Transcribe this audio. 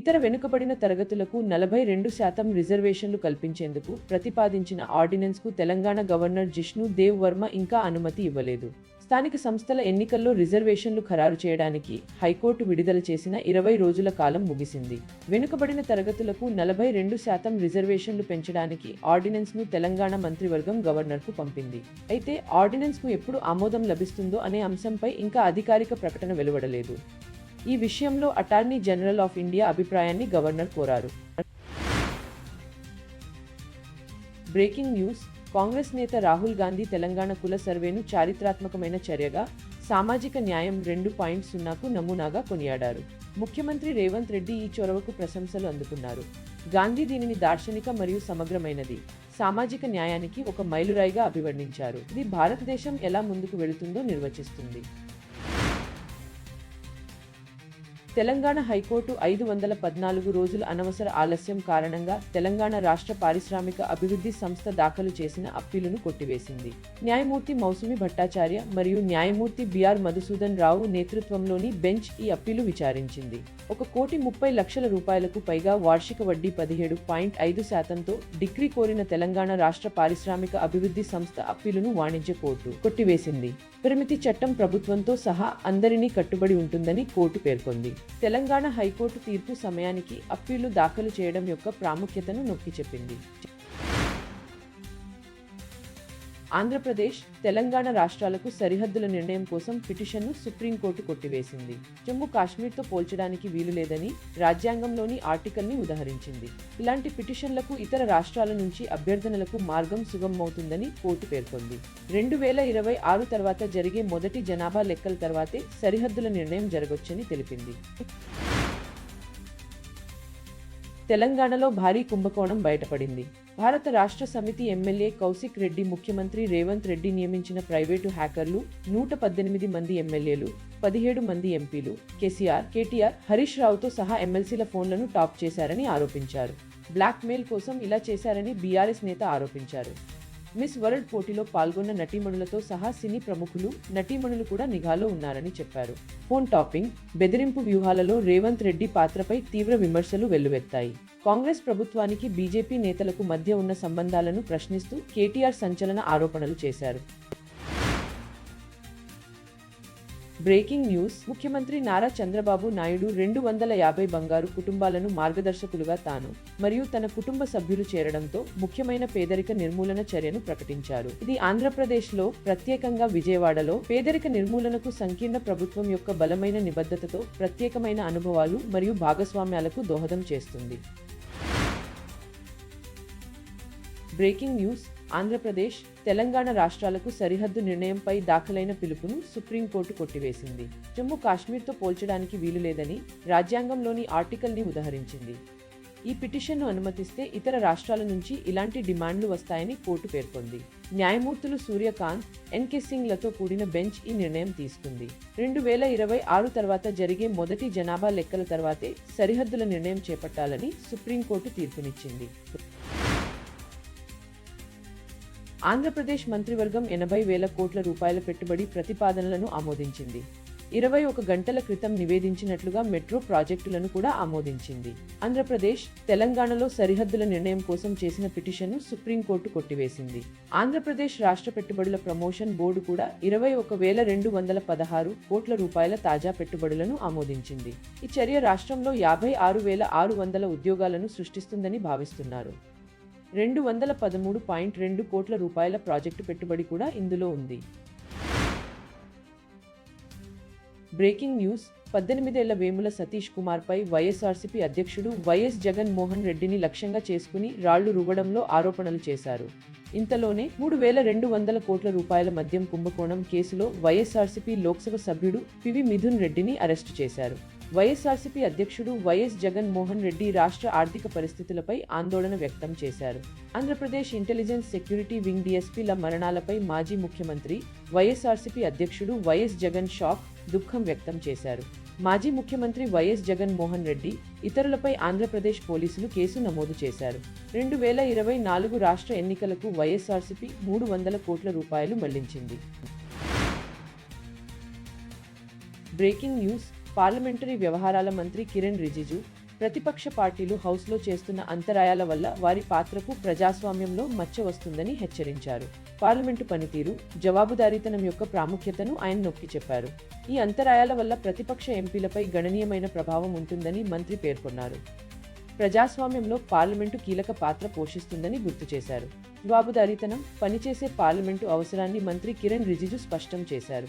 ఇతర వెనుకబడిన తరగతులకు నలభై రెండు శాతం రిజర్వేషన్లు కల్పించేందుకు ప్రతిపాదించిన ఆర్డినెన్స్కు తెలంగాణ గవర్నర్ జిష్ణు దేవ్ వర్మ ఇంకా అనుమతి ఇవ్వలేదు. స్థానిక సంస్థల ఎన్నికల్లో రిజర్వేషన్లు ఖరారు చేయడానికి హైకోర్టు విడుదల చేసిన ఇరవై రోజుల కాలం ముగిసింది. వెనుకబడిన తరగతులకు నలభై రెండు శాతం రిజర్వేషన్లు పెంచడానికి ఆర్డినెన్స్ను తెలంగాణ మంత్రివర్గం గవర్నర్కు పంపింది. అయితే ఆర్డినెన్స్కు ఎప్పుడు ఆమోదం లభిస్తుందో అనే అంశంపై ఇంకా అధికారిక ప్రకటన వెలువడలేదు. ఈ విషయంలో అటార్నీ జనరల్ ఆఫ్ ఇండియా అభిప్రాయాన్ని గవర్నర్ కోరారు. Breaking news. కాంగ్రెస్ నేత రాహుల్ గాంధీ తెలంగాణ కుల సర్వేను చారిత్రాత్మకమైన చర్యగా సామాజిక న్యాయం రెండు పాయింట్ సున్నాకు నమూనాగా కొనియాడారు. ముఖ్యమంత్రి రేవంత్ రెడ్డి ఈ చొరవకు ప్రశంసలు అందుకున్నారు. గాంధీ దీనిని దార్శనిక మరియు సమగ్రమైనది. సామాజిక న్యాయానికి ఒక మైలురాయిగా అభివర్ణించారు. ఇది భారతదేశం ఎలా ముందుకు వెళుతుందో నిర్వచిస్తుంది. తెలంగాణ హైకోర్టు ఐదు వందల పద్నాలుగు రోజుల అనవసర ఆలస్యం కారణంగా తెలంగాణ రాష్ట్ర పారిశ్రామిక అభివృద్ధి సంస్థ దాఖలు చేసిన అప్పీలును కొట్టివేసింది. న్యాయమూర్తి మౌసుమి భట్టాచార్య మరియు న్యాయమూర్తి బిఆర్ మధుసూదన్ రావు నేతృత్వంలోని బెంచ్ ఈ అప్పీలు విచారించింది. ఒక కోటి ముప్పై లక్షల రూపాయలకు పైగా వార్షిక వడ్డీ పదిహేడు పాయింట్ ఐదు శాతంతో డిగ్రీ కోరిన తెలంగాణ రాష్ట్ర పారిశ్రామిక అభివృద్ధి సంస్థ అప్పీలును వాణిజ్య కోర్టు కొట్టివేసింది. పరిమితి చట్టం ప్రభుత్వంతో సహా అందరినీ కట్టుబడి ఉంటుందని కోర్టు పేర్కొంది. తెలంగాణ హైకోర్టు తీర్పు సమయానికి అప్పీలు దాఖలు చేయడం యొక్క ప్రాముఖ్యతను నొక్కి చెప్పింది. ఆంధ్రప్రదేశ్ తెలంగాణ రాష్ట్రాలకు సరిహద్దుల నిర్ణయం కోసం పిటిషన్ను సుప్రీంకోర్టు కొట్టివేసింది. జమ్మూ కాశ్మీర్తో పోల్చడానికి వీలు లేదని రాజ్యాంగంలోని ఆర్టికల్ని ఉదహరించింది. ఇలాంటి పిటిషన్లకు ఇతర రాష్ట్రాల నుంచి అభ్యర్థనలకు మార్గం సుగమమవుతుందని కోర్టు పేర్కొంది. రెండు వేల ఇరవై ఆరు తర్వాత జరిగే మొదటి జనాభా లెక్కల తర్వాతే సరిహద్దుల నిర్ణయం జరగొచ్చని తెలిపింది. తెలంగాణలో భారీ కుంభకోణం బయటపడింది. భారత రాష్ట్ర సమితి ఎమ్మెల్యే కౌశిక్ రెడ్డి ముఖ్యమంత్రి రేవంత్ రెడ్డి నియమించిన ప్రైవేటు హ్యాకర్లు నూట పద్దెనిమిది మంది ఎమ్మెల్యేలు పదిహేడు మంది ఎంపీలు. కేసీఆర్ కేటీఆర్ హరీష్ రావుతో సహా ఎమ్మెల్సీల ఫోన్లను టాప్ చేశారని ఆరోపించారు. బ్లాక్మెయిల్ కోసం ఇలా చేశారని బీఆర్ఎస్ నేత ఆరోపించారు. మిస్ వరల్డ్ పోటీలో పాల్గొన్న నటీమణులతో సహా సినీ ప్రముఖులు నటీమణులు కూడా నిఘాలో ఉన్నారని చెప్పారు. ఫోన్ టాపింగ్ బెదిరింపు వ్యూహాలలో రేవంత్ రెడ్డి పాత్రపై తీవ్ర విమర్శలు వెల్లువెత్తాయి. కాంగ్రెస్ ప్రభుత్వానికి బీజేపీ నేతలకు మధ్య ఉన్న సంబంధాలను ప్రశ్నిస్తూ కేటీఆర్ సంచలన ఆరోపణలు చేశారు. Breaking news. ముఖ్యమంత్రి నారా చంద్రబాబు నాయుడు రెండు వందల యాభై బంగారు కుటుంబాలను మార్గదర్శకులుగా తాను మరియు తన కుటుంబ సభ్యులు చేరడంతో ముఖ్యమైన పేదరిక నిర్మూలన చర్యను ప్రకటించారు. ఇది ఆంధ్రప్రదేశ్లో ప్రత్యేకంగా విజయవాడలో పేదరిక నిర్మూలనకు సంకీర్ణ ప్రభుత్వం యొక్క బలమైన నిబద్ధతతో ప్రత్యేకమైన అనుభవాలు మరియు భాగస్వామ్యాలకు దోహదం చేస్తుంది. Breaking news. ఆంధ్రప్రదేశ్ తెలంగాణ రాష్ట్రాలకు సరిహద్దు నిర్ణయంపై దాఖలైన పిలుపును సుప్రీంకోర్టు కొట్టివేసింది. జమ్మూ కాశ్మీర్తో పోల్చడానికి వీలు లేదని రాజ్యాంగంలోని ఆర్టికల్ని ఉదహరించింది. ఈ పిటిషన్ను అనుమతిస్తే ఇతర రాష్ట్రాల నుంచి ఇలాంటి డిమాండ్లు వస్తాయని కోర్టు పేర్కొంది. న్యాయమూర్తులు సూర్యకాంత్ ఎన్కే సింగ్లతో కూడిన బెంచ్ ఈ నిర్ణయం తీసుకుంది. రెండు వేల ఇరవై ఆరు తర్వాత జరిగే మొదటి జనాభా లెక్కల తర్వాతే సరిహద్దుల నిర్ణయం చేపట్టాలని సుప్రీంకోర్టు తీర్పునిచ్చింది. ఆంధ్రప్రదేశ్ మంత్రివర్గం ఎనభై వేల కోట్ల రూపాయల పెట్టుబడి ప్రతిపాదనలను ఆమోదించింది. ఇరవై ఒక గంటల క్రితం నివేదించినట్లుగా మెట్రో ప్రాజెక్టులను కూడా ఆమోదించింది. ఆంధ్రప్రదేశ్ తెలంగాణలో సరిహద్దుల నిర్ణయం కోసం చేసిన పిటిషన్ను సుప్రీంకోర్టు కొట్టివేసింది. ఆంధ్రప్రదేశ్ రాష్ట్ర పెట్టుబడుల ప్రమోషన్ బోర్డు కూడా ఇరవై ఒక వేల రెండు వందల పదహారు కోట్ల రూపాయల తాజా పెట్టుబడులను ఆమోదించింది. ఈ చర్య రాష్ట్రంలో యాభై ఆరు వేల ఆరు వందల ఉద్యోగాలను సృష్టిస్తుందని భావిస్తున్నారు. రెండు వందల పదమూడు పాయింట్ రెండు కోట్ల రూపాయల ప్రాజెక్టు పెట్టుబడి కూడా ఇందులో ఉంది. Breaking news. పద్దెనిమిదేళ్ళ వేముల సతీష్ కుమార్పై వైఎస్ఆర్సీపీ అధ్యక్షుడు వైఎస్ జగన్మోహన్ రెడ్డిని లక్ష్యంగా చేసుకుని రాళ్ళు రువ్వడంలో ఆరోపణలు చేశారు. ఇంతలోనే మూడు వేల రెండు వందల కోట్ల రూపాయల మద్యం కుంభకోణం కేసులో వైఎస్ఆర్సీపీ లోక్సభ సభ్యుడు పివి మిథున్ రెడ్డిని అరెస్టు చేశారు. వైఎస్ఆర్సీపీ అధ్యక్షుడు వైఎస్ జగన్మోహన్ రెడ్డి రాష్ట్ర ఆర్థిక పరిస్థితులపై ఆందోళన వ్యక్తం చేశారు. ఆంధ్రప్రదేశ్ ఇంటెలిజెన్స్ సెక్యూరిటీ వింగ్ డీఎస్పీల మరణాలపై మాజీ ముఖ్యమంత్రి వైఎస్ఆర్సీపీ అధ్యక్షుడు వైఎస్ జగన్ షాక్ దుఃఖం వ్యక్తం చేశారు. మాజీ ముఖ్యమంత్రి వైఎస్ జగన్మోహన్ రెడ్డి ఇతరులపై ఆంధ్రప్రదేశ్ పోలీసులు కేసు నమోదు చేశారు. రెండు వేల ఇరవై నాలుగు రాష్ట్ర ఎన్నికలకు వైఎస్ఆర్సీపీ మూడు వందల కోట్ల రూపాయలు మళ్ళించింది. Breaking news. పార్లమెంటరీ వ్యవహారాల మంత్రి కిరణ్ రిజిజు ప్రతిపక్ష పార్టీలు హౌస్లో చేస్తున్న అంతరాయాల వల్ల వారి పాత్రకు ప్రజాస్వామ్యంలో మచ్చ వస్తుందని హెచ్చరించారు. పార్లమెంటు పనితీరు జవాబుదారీతనం యొక్క ప్రాముఖ్యతను ఆయన నొక్కి చెప్పారు. ఈ అంతరాయాల వల్ల ప్రతిపక్ష ఎంపీలపై గణనీయమైన ప్రభావం ఉంటుందని మంత్రి పేర్కొన్నారు. ప్రజాస్వామ్యంలో పార్లమెంటు కీలక పాత్ర పోషిస్తుందని గుర్తు చేశారు. జవాబుదారీతనం పనిచేసే పార్లమెంటు అవసరాన్ని మంత్రి కిరణ్ రిజిజు స్పష్టం చేశారు.